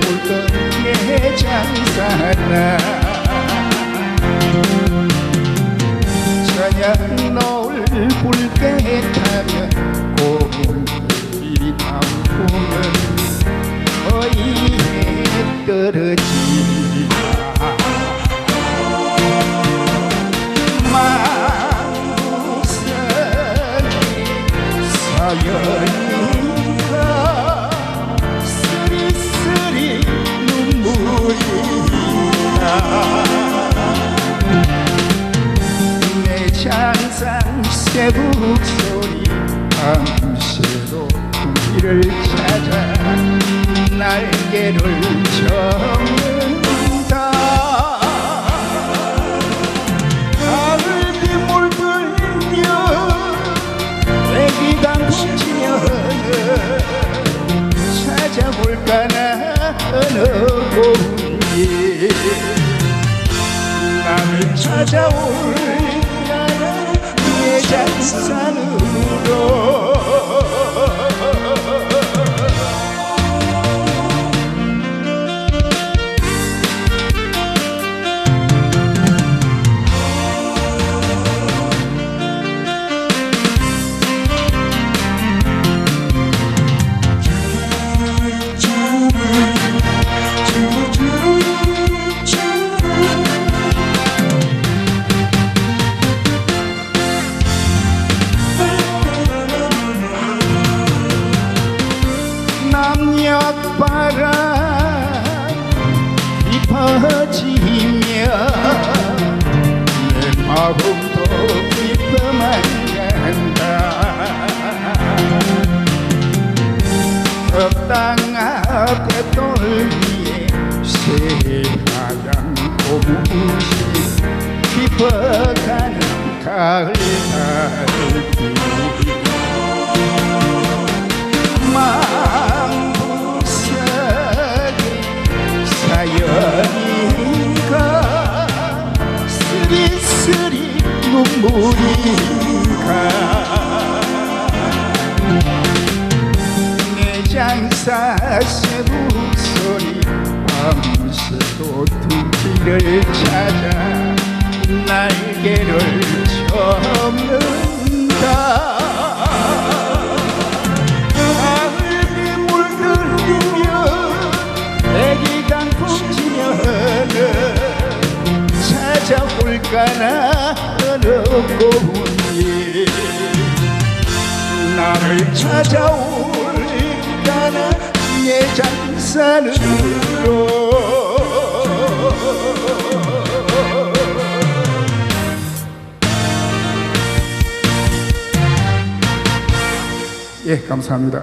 볼까나 저녁 노을 붉게 타면 고물이 담보면 어이에 떨어지리라 마음속에 사연 소리 밤새도 길을 찾아 날개를 접는다. 가을비 물들며 애기가 뭉치며 찾아볼까나 어느 곳이 나를 찾아올 까나 내 잔산으로 남녘바람 깊어지며 내 마음도 깊어만 간다. 적당 앞에 돌 위에 새 눈물이 가내 장사 새북소리 밤새도 등길을 찾아 날개를 접는다 찾아올까나 어느 곳이 나를 찾아올까나 내 잔산으로 예 감사합니다